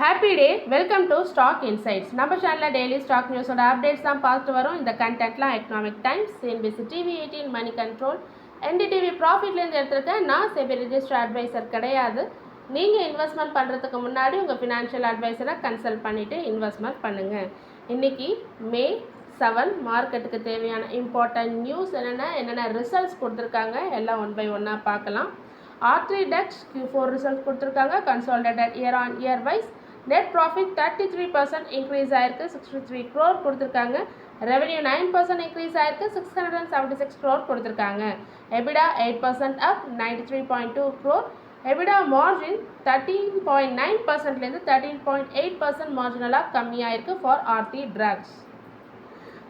Happy day welcome to Stock Insights நம்ம சேனலில் daily stock நியூஸோட updates தான் பார்த்துட்டு வரோம். இந்த கண்டென்ட்லாம் Economic Times CNBC TV eighteen Moneycontrol NDTV ப்ராஃபிட்லேருந்து எடுத்துருக்கேன் நான் செபி ரிஜிஸ்டர் அட்வைசர் கிடையாது. நீங்கள் இன்வெஸ்ட்மெண்ட் பண்ணுறதுக்கு முன்னாடி உங்கள் ஃபினான்ஷியல் அட்வைசரை கன்சல்ட் பண்ணிவிட்டு இன்வெஸ்ட்மெண்ட் பண்ணுங்கள் இன்றைக்கி மே செவன் மார்க்கெட்டுக்கு தேவையான இம்பார்ட்டன்ட் நியூஸ் என்னென்ன என்னென்ன ரிசல்ட்ஸ் கொடுத்துருக்காங்க எல்லாம் ஒன் பை ஒன்னாக பார்க்கலாம். Aarti Drugs Q four result கொடுத்துருக்காங்க. Consolidated year on year wise net profit thirty three percent increase ஆயிருக்கு சிக்ஸ்டி த்ரீ க்ரோர் கொடுத்துருக்காங்க. ரெவன்யூ நைன் பர்சன்ட் இன்க்ரீஸ் ஆயிருக்கு six hundred and seventy six crore கொடுத்துருக்காங்க EBITDA eight percent up ninety three point two crore EBITDA margin thirteen point nine பர்சன்ட்லேருந்து thirteen point eight percent மார்ஜினலாக கம்மியாயிருக்கு for Aarti Drugs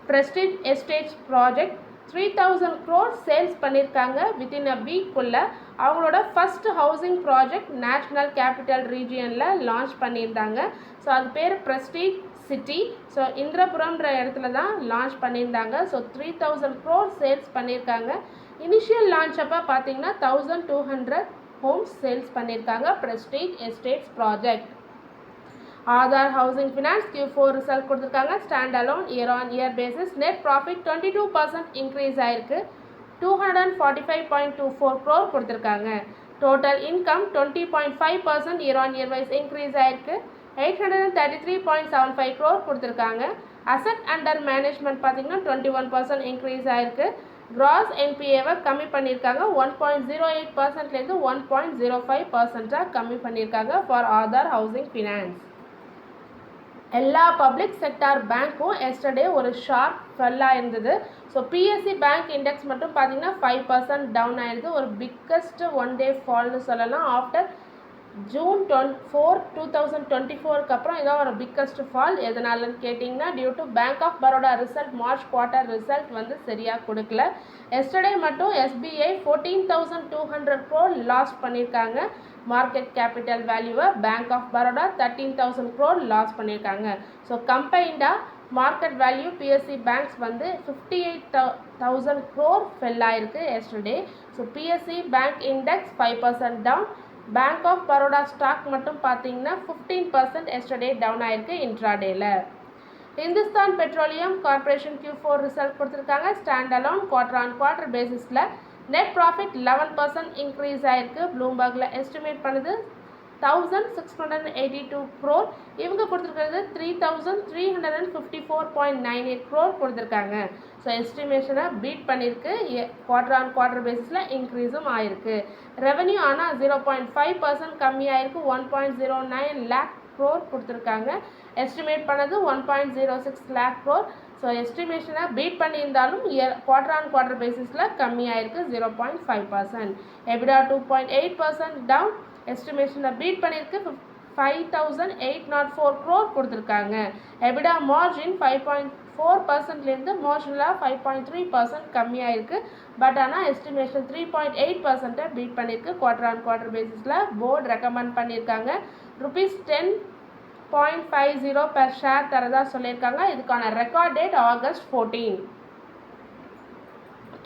Prestige Estate project three thousand crore sales பண்ணியிருக்காங்க within a வீக்குள்ளே அவங்களோட first housing project National Capital ரீஜியனில் launch பண்ணியிருந்தாங்க. So அது பேர் prestige city so இந்திரபுரம்ன்ற இடத்துல தான் launch பண்ணியிருந்தாங்க. So three thousand crore sales பண்ணியிருக்காங்க. இனிஷியல் லான்ச் அப்போ பார்த்தீங்கன்னா thousand two hundred homes sales பண்ணியிருக்காங்க. Prestige Estates project Aadhar Housing Finance Q four result கொடுத்துருக்காங்க. Standalone year on year basis net profit twenty two percent increase ஆயிருக்கு. Two hundred and forty five point two four crore கொடுத்துருக்காங்க. Total income twenty point five percent year on year wise increase ஆயிருக்கு. Eight hundred and thirty three point seven five crore கொடுத்துருக்காங்க asset under management பார்த்தீங்கன்னா twenty one percent increase ஆயிருக்கு gross என்பிஏவை கம்மி பண்ணியிருக்காங்க. One point zero eight பர்சன்ட்லேருந்து one point zero five பர்சன்ட்டாக கம்மி பண்ணியிருக்காங்க ஃபார் ஆதார் ஹவுசிங் ஃபினான்ஸ் எல்லா பப்ளிக் செக்டார் பேங்க்கும் எஸ்டர்டே ஒரு ஷார்ப் ஃபெல்லாக இருந்தது ஸோ பிஎஸ்சி பேங்க் இண்டெக்ஸ் மட்டும் பார்த்தீங்கன்னா ஃபைவ் பர்சன்ட் டவுன் ஆயிடுது ஒரு பிக்கஸ்ட் ஒன் டே ஃபால்னு சொல்லலாம். After June twelve four two thousand twenty ஃபோருக்கு அப்புறம் இதான் ஒரு பிக்கஸ்ட் ஃபால் எதனாலன்னு கேட்டிங்கன்னா due to Bank of Baroda result March quarter result வந்து சரியாக கொடுக்கல. எஸ்டர்டே மட்டும் SBI fourteen thousand two hundred crore loss பண்ணியிருக்காங்க. மார்க்கெட் கேபிட்டல் வேல்யூவை Bank of Baroda thirteen thousand crore loss பண்ணியிருக்காங்க. ஸோ கம்பைண்டாக மார்க்கெட் வேல்யூ பிஎஸ்சி பேங்க்ஸ் வந்து fifty eight thou thousand crore fell ஆயிருக்கு yesterday so PSU bank index five percent down Bank of Baroda stock மட்டும் பார்த்தீங்கன்னா fifteen percent yesterday down ஆயிருக்கு இன்ட்ராடேல Hindustan Petroleum Corporation Q four result கொடுத்துருக்காங்க. Stand alone quarter on quarter பேசிஸில் net profit eleven percent increase ஆயிருக்கு. ப்ளூம்பர்கில் estimate பண்ணுது thousand six hundred and eighty two crore இவங்க கொடுத்துருக்கிறது three thousand three hundred and fifty four point nine eight crore கொடுத்துருக்காங்க. So எஸ்டிமேஷனை beat பண்ணியிருக்கு. Quarter on quarter பேசிஸில் இன்க்ரீஸும் ஆயிருக்கு. ரெவன்யூ ஆனால் zero point five percent கம்மியாயிருக்கு. One point zero nine lakh crore கொடுத்துருக்காங்க. எஸ்டிமேட் பண்ணது one point zero six lakh crore so எஸ்டிமேஷனை beat பண்ணியிருந்தாலும் இயர் குவார்டர் ஆன் குவார்டர் பேசிஸில் கம்மியாயிருக்கு. Zero point five percent EBITDA two point eight percent down எஸ்டிமேஷனை beat பண்ணியிருக்கு. Five thousand eight nought four crore கொடுத்துருக்காங்க. EBITDA margin five point four பர்சன்ட்லேருந்து மார்ஜினலாக five point three percent கம்மியாயிருக்கு. But ஆனால் estimation three point eight பர்சன்ட்டை beat பண்ணியிருக்கு. Quarter on quarter பேசிஸில் board recommend பண்ணியிருக்காங்க. Rupees ten point five zero per share தரதாக சொல்லியிருக்காங்க. இதுக்கான record date August fourteen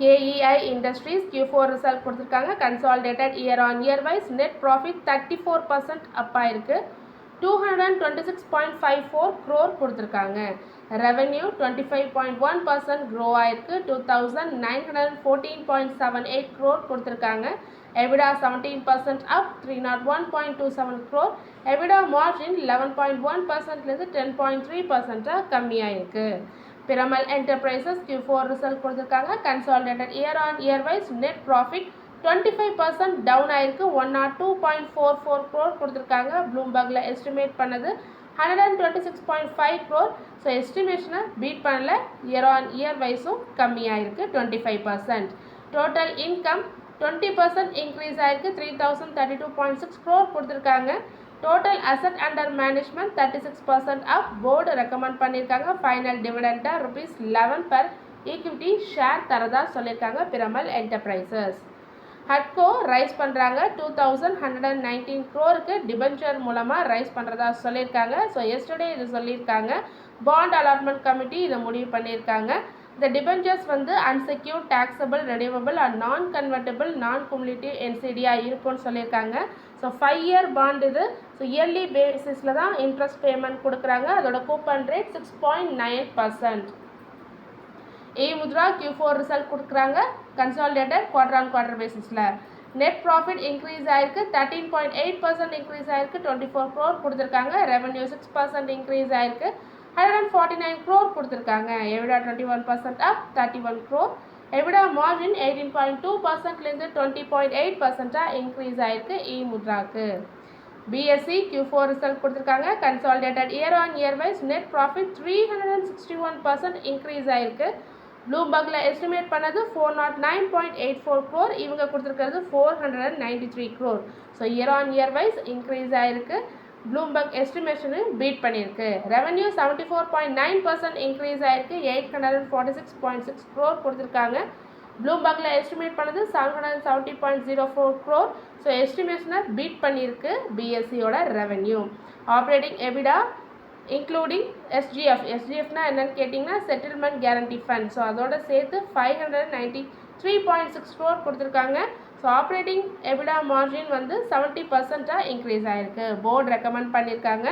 KEI industries Q four result கொடுத்துருக்காங்க. Consolidated year on year wise net profit thirty four percent up ஆயிருக்கு. Two hundred and twenty six point five four crore கொடுத்துருக்காங்க. Revenue twenty five point one percent grow ஆயிருக்கு two thousand nine hundred and fourteen point seven eight crore கொடுத்துருக்காங்க EBITDA seventeen percent up three nought one point two seven crore EBITDA margin eleven point one பர்சன்ட்லேருந்து ten point three பர்சன்ட்டாக இருக்குது Piramal Enterprises Q four result கொடுத்துருக்காங்க. Consolidated year on year wise net profit twenty five percent down ஆயிருக்கு. One nought two point four four crore கொடுத்துருக்காங்க. ப்ளூம்பர்கில் estimate பண்ணது hundred and twenty six point five crore so எஸ்டிமேஷனை beat பண்ணல year on year வைஸும் கம்மியாயிருக்கு. Twenty five percent total income twenty percent increase ஆயிருக்கு. Three thousand thirty two point six crore கொடுத்துருக்காங்க. Total asset under management thirty six percent off board recommend பண்ணியிருக்காங்க final டிவிடெண்டாக rupees eleven per equity share தரதா சொல்லியிருக்காங்க Piramal enterprises ஹட்கோ raise பண்ணுறாங்க two thousand hundred and nineteen க்ரோருக்கு debenture மூலமாக raise பண்ணுறதா சொல்லியிருக்காங்க so yesterday இது சொல்லியிருக்காங்க பாண்ட் அலாட்மெண்ட் கமிட்டி இதை முடிவு பண்ணியிருக்காங்க இந்த டிபென்ச்சர்ஸ் வந்து unsecured taxable redeemable and non convertible non cumulative என்சிடியாக இருக்கும்னு சொல்லியிருக்காங்க ஸோ ஃபைவ் இயர் பாண்ட் இது ஸோ இயர்லி பேசிஸில் தான் இன்ட்ரெஸ்ட் பேமெண்ட் கொடுக்குறாங்க. அதோட coupon rate six point nine percent E Mudhra Q four result கொடுக்குறாங்க. கன்சாலிடேட்டட் குவார்டர் ஆன் குவார்டர் பேசிஸில் net profit increase ஆயிருக்கு. Thirteen point eight percent increase ஆயிருக்கு. Twenty four crore கொடுத்துருக்காங்க. ரெவன்யூ சிக்ஸ் பர்சன்ட் இன்க்ரீஸ் ஆயிருக்கு. Hundred and forty nine crore கொடுத்துருக்காங்க. EBITDA twenty one percent up thirty one crore EBITDA margin eighteen point two பர்சன்ட்லேருந்து twenty point eight பர்சன்ட்டாக increase ஆயிருக்கு. இ முத்ராக்கு. BSc Q four result கொடுத்துருக்காங்க consolidated year on year wise net profit three hundred and sixty one percent increase ஆயிருக்கு. ப்ளூபர்கில் estimate பண்ணது four nought nine point eight four crore இவங்க கொடுத்துருக்கிறது four hundred and ninety three crore so year on year wise increase ஆயிருக்கு. Bloomberg எஸ்டிமேஷனு beat பண்ணியிருக்கு. Revenue seventy four point nine percent increase ஆயிருக்கு. Eight hundred and forty six point six crore கொடுத்துருக்காங்க. ப்ளூம்பர்கில் estimate பண்ணது seven hundred seventy point zero four crore so எஸ்டிமேஷனை beat பண்ணியிருக்கு பிஎஸ்சியோட revenue operating EBITDA including SGF எஸ்ஜிஎஃப்னா என்னன்னு கேட்டிங்கன்னா settlement guarantee fund so அதோட சேர்த்து five hundred ninety three point six crore கொடுத்துருக்காங்க. So operating EBITDA margin வந்து செவன்ட்டி பர்சண்ட்டாக increase ஆகிருக்கு board recommend பண்ணியிருக்காங்க.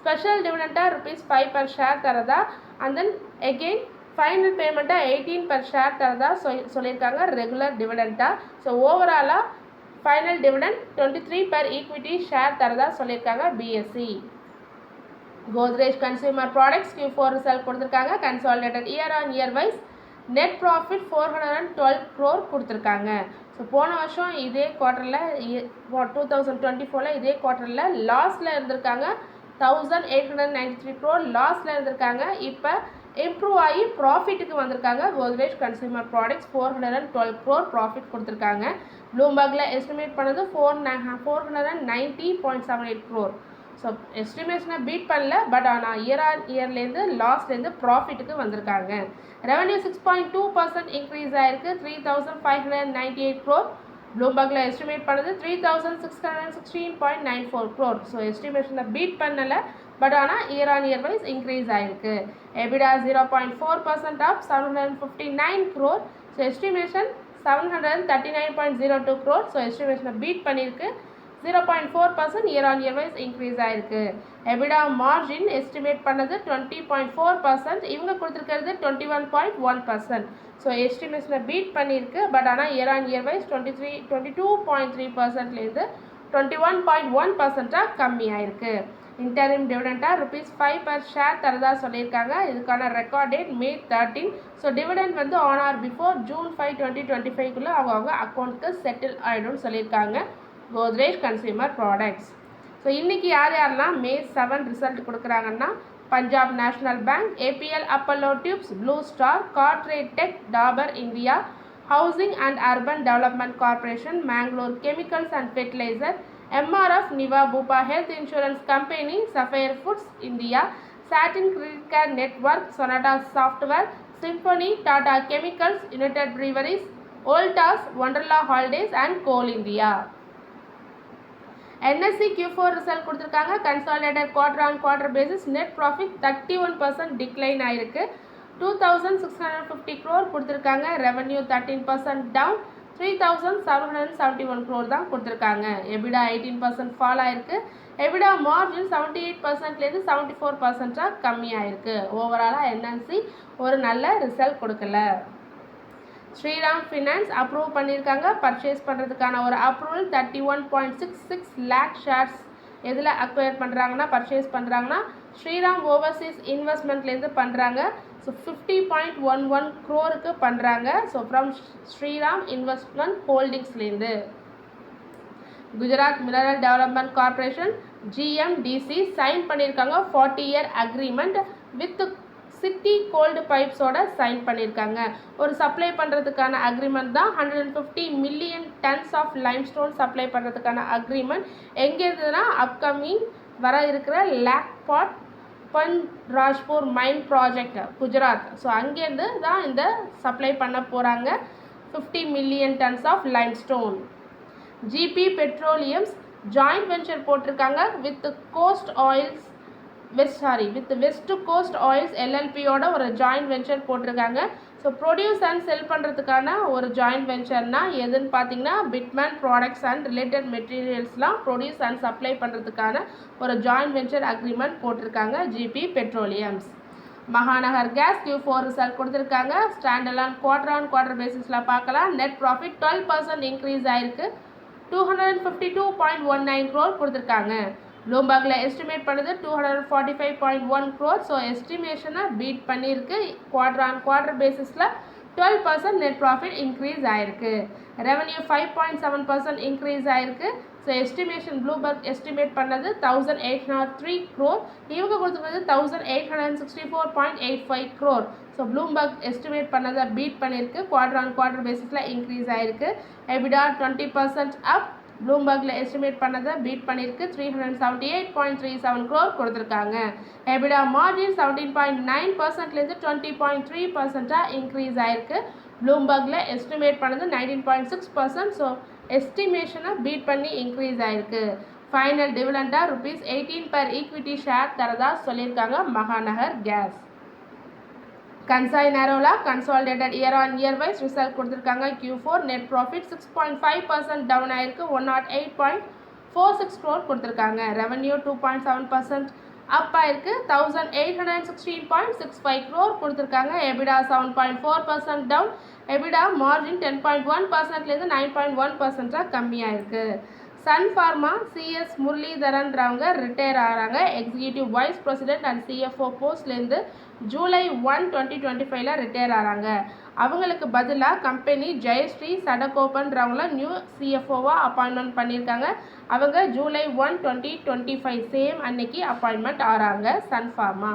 ஸ்பெஷல் டிவிடெண்ட்டாக ருபீஸ் ஃபைவ் பர் ஷேர் தரதா? அண்ட் தென் எகெயின் ஃபைனல் பேமெண்ட்டாக எயிட்டீன் பர் ஷேர் தரதா சொல் சொல்லியிருக்காங்க ரெகுலர் டிவிடெண்ட்டாக ஸோ ஓவராலாக final dividend twenty three per equity share தரதா சொல்லியிருக்காங்க BSC Godrej consumer products Q four result கொடுத்துருக்காங்க consolidated year on year wise net profit four hundred and twelve crore கொடுத்துருக்காங்க. So போன வருஷம் இதே குவார்ட்டரில் டூ தௌசண்ட் டுவெண்ட்டி ஃபோரில் இதே குவார்ட்டரில் லாஸில் இருந்திருக்காங்க thousand eight hundred ninety three crore லாஸில் இருந்திருக்காங்க. இப்போ இம்ப்ரூவ் ஆகி ப்ராஃபிட்டுக்கு வந்திருக்காங்க. Godrej consumer products four hundred and twelve crore profit கொடுத்துருக்காங்க. ப்ளூம்பர்கில் எஸ்டிமேட் பண்ணது four four hundred and ninety point seven eight crore so எஸ்டிமேஷனை beat பண்ணல பட் ஆனால் இயர் ஆன் இயர்லேருந்து லாஸ்ட்லேருந்து ப்ராஃபிட்டுக்கு வந்திருக்காங்க. Revenue six point two percent increase ஆயிருக்கு three thousand five hundred ninety eight crore ப்ளூம்பர்கில் estimate பண்ணது three thousand six hundred sixteen point nine four crore so எஸ்டிமேஷனை beat பண்ணலை but ஆனால் year on year wise increase ஆயிருக்கு. EBITDA zero point four percent of seven hundred and fifty nine crore so estimation seven hundred and thirty nine point zero two crore so எஸ்டிமேஷனை beat பண்ணியிருக்கு. Zero point four percent year on year wise increase ஆயிருக்கு. EBITDA margin estimate பண்ணது twenty point four percent இவங்க கொடுத்துருக்கிறது twenty one point one percent so எஸ்டிமேஷனை beat பண்ணியிருக்கு. But ஆனால் year on year wise twenty three twenty two point three பர்சன்ட்லேருந்து twenty one point one பர்சன்ட்டாக கம்மியாயிருக்கு. Interim டிவிடெண்ட்டாக rupees five per share தரதா சொல்லியிருக்காங்க. இதுக்கான record date May thirteen so dividend வந்து on or before June five twenty twenty ஃபைவ்க்குள்ளே அவங்க அவங்க அக்கௌண்ட்டுக்கு செட்டில் ஆகிடும்னு சொல்லியிருக்காங்க. கோத்ரேஜ் கன்சியூமர் ப்ராடக்ட்ஸ் ஸோ இன்றைக்கி யார் யாரெல்லாம் மே செவன் ரிசல்ட் கொடுக்குறாங்கன்னா Punjab national bank APL Apollo tubes blue star CarTrade tech Dabur India housing and urban development corporation Mangalore chemicals and fertilizer MRF Niva Bupa health insurance company sapphire foods India Satin credit care network Sonata software Symphony Tata chemicals united breweries Voltas Wonderla holidays and coal India NSC Q four result கொடுத்துருக்காங்க. Consolidated quarter on quarter basis net profit thirty one percent decline ஆயிருக்கு. Two thousand six hundred fifty crore கொடுத்துருக்காங்க. Revenue thirteen percent down three thousand seven hundred seventy one crore தான் கொடுத்துருக்காங்க. EBITDA eighteen percent fall ஆயிருக்கு. EBITDA margin seventy eight பர்சன்ட்லேருந்து seventy four பர்சன்ட்டாக கம்மியாயிருக்கு ஓவராலாக NNC ஒரு நல்ல ரிசல்ட் கொடுக்கல. ஸ்ரீராம் ஃபினான்ஸ் அப்ரூவ் பண்ணியிருக்காங்க. பர்ச்சேஸ் பண்ணுறதுக்கான ஒரு approval thirty one point six six lakh shares எதில் அக்வயர் பண்ணுறாங்கன்னா பர்ச்சேஸ் பண்ணுறாங்கன்னா ஸ்ரீராம் ஓவர்சீஸ் இன்வெஸ்ட்மெண்ட்லேருந்து பண்ணுறாங்க so fifty point one one க்ரோருக்கு பண்ணுறாங்க so from Shriram investment ஹோல்டிங்ஸ்லேருந்து Gujarat mineral development corporation GMDC sign பண்ணியிருக்காங்க forty year agreement with city gold பைப்ஸோட sign பண்ணியிருக்காங்க ஒரு supply பண்ணுறதுக்கான அக்ரிமெண்ட் தான். Hundred and fifty million tons of lime stone supply பண்ணுறதுக்கான agreement எங்கே இருந்ததுன்னா upcoming வர இருக்கிற Lakhpat Rajpur mine project Gujarat so அங்கேருந்து தான் இந்த சப்ளை பண்ண போகிறாங்க fifty million tons of lime stone GP petroleums joint venture போட்டிருக்காங்க with coast oils west sorry with west coast oils எல்எல்பியோட ஒரு ஜாயிண்ட் வெஞ்சர் போட்டிருக்காங்க. ஸோ ப்ரொடியூஸ் அண்ட் செல் பண்ணுறதுக்கான ஒரு ஜாயிண்ட் வெஞ்சர்னால் எதுன்னு பார்த்தீங்கன்னா பிட்மேன் ப்ராடக்ட்ஸ் அண்ட் ரிலேட்டட் மெட்டீரியல்ஸ்லாம் ப்ரொடியூஸ் அண்ட் சப்ளை பண்ணுறதுக்கான ஒரு ஜாயிண்ட் வெஞ்சர் அக்ரிமெண்ட் போட்டிருக்காங்க GP petroleums Mahanagar gas Q four result கொடுத்துருக்காங்க. ஸ்டாண்டலான் குவார்டர் ஆன் குவார்டர் பேசிஸில் பார்க்கலாம் net profit twelve percent increase ஆயிருக்கு. Two hundred and fifty two point one nine crore கொடுத்துருக்காங்க. ப்ளூம்பர்கில் estimate பண்ணுது two hundred forty five point one crore so எஸ்டிமேஷனை beat பண்ணியிருக்கு. Quarter on quarter பேசிஸில் twelve percent net profit increase ஆயிருக்கு. Revenue five point seven percent increase ஆயிருக்கு. So estimation Bloomberg estimate பண்ணது thousand eight hundred three crore இவங்க கொடுத்துருக்கிறது thousand eight hundred sixty four point eight five crore so Bloomberg estimate பண்ணதை beat பண்ணியிருக்கு. Quarter on quarter பேசிஸில் increase ஆயிருக்கு. EBITDA twenty percent up ப்ளூம்பர்கில் estimate பண்ணதை beat பண்ணியிருக்கு. Three hundred seventy eight point three seven crore கொடுத்துருக்காங்க EBITDA margin seventeen point nine பர்சன்ட்லேருந்து twenty point three பர்சன்ட்டாக increase ஆயிருக்கு. ப்ளூம்பர்கில் எஸ்டிமேட் பண்ணது nineteen point six percent so எஸ்டிமேஷனை beat பண்ணி இன்க்ரீஸ் ஆயிருக்கு. Final டிவிடெண்டாக rupees eighteen per equity share தரதா சொல்லியிருக்காங்க. Mahanagar gas Kansai Nerolac consolidated year on year wise result கொடுத்துருக்காங்க. Q four net profit six point five percent down ஆயிருக்கு. One not eight point four six crore கொடுத்துருக்காங்க. Revenue two point seven percent up ஆயிருக்கு. Thousand eight hundred sixteen point six five crore கொடுத்துருக்காங்க. EBITDA seven point four percent down EBITDA margin ten point one பர்சன்ட்லேருந்து nine point one பர்சன்ட்டாக கம்மியாயிருக்கு Sun Pharma CS முரளிதரன்றவங்க retire ஆகிறாங்க. Executive vice president and CFO போஸ்ட்லேருந்து July one twenty twenty ஃபைவ்ல retire ஆகிறாங்க அவங்களுக்கு பதிலாக company Jayashree சடகோபன்றவங்கள நியூ சிஎஃப்ஓவாக அப்பாயின்மெண்ட் பண்ணியிருக்காங்க. அவங்க July one twenty twenty five same அன்னைக்கு அப்பாயின்மெண்ட் ஆகிறாங்க Sun Pharma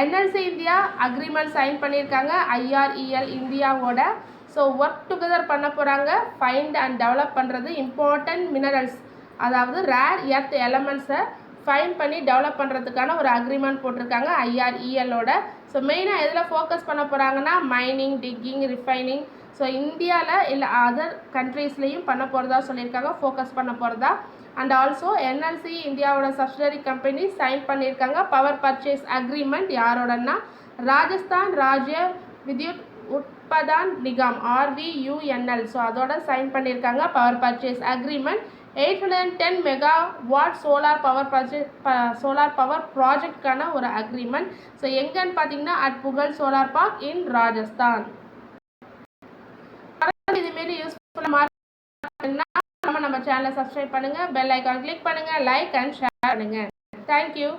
NLC India agreement sign பண்ணியிருக்காங்க ஐஆர்இஎல் இந்தியாவோட. ஸோ ஒர்க் டுகெதர் பண்ண போகிறாங்க ஃபைண்ட் அண்ட் டெவலப் பண்ணுறது இம்பார்ட்டன்ட் மினரல்ஸ் அதாவது ரேர் எர்த் எலமெண்ட்ஸை ஃபைன் பண்ணி டெவலப் பண்ணுறதுக்கான ஒரு அக்ரிமெண்ட் போட்டிருக்காங்க ஐஆர்இஎல்லோட ஸோ மெயினாக எதில் ஃபோக்கஸ் பண்ண போகிறாங்கன்னா மைனிங் டிக்கிங் ரிஃபைனிங் ஸோ இந்தியாவில் இல்லை அதர் கண்ட்ரீஸ்லேயும் பண்ண போகிறதா சொல்லியிருக்காங்க ஃபோக்கஸ் பண்ண போகிறதா அண்ட் ஆல்சோ என்எல்சி இந்தியாவோட சப்சிடரி கம்பெனி சைன் பண்ணியிருக்காங்க பவர் பர்ச்சேஸ் அக்ரிமெண்ட் யாரோடன்னா ராஜஸ்தான் ராஜ்ய வித்யுத் உட்பதான் நிகாம் ஆர்வியூஎன்எல் ஸோ அதோட சைன் பண்ணியிருக்காங்க power purchase agreement eight hundred ten mega watt solar power project solar power ப்ராஜெக்ட்கான ஒரு அக்ரிமெண்ட் ஸோ எங்கன்னு பார்த்தீங்கன்னா அட் புகழ் சோலார் பார்க் இன் ராஜஸ்தான் இதுமாரி யூஸ்ஃபுல்லாக நம்ம நம்ம சேனலை சப்ஸ்கிரைப் பண்ணுங்கள் பெல் ஐக்கான் கிளிக் பண்ணுங்கள் லைக் அண்ட் ஷேர் பண்ணுங்கள் தேங்க்யூ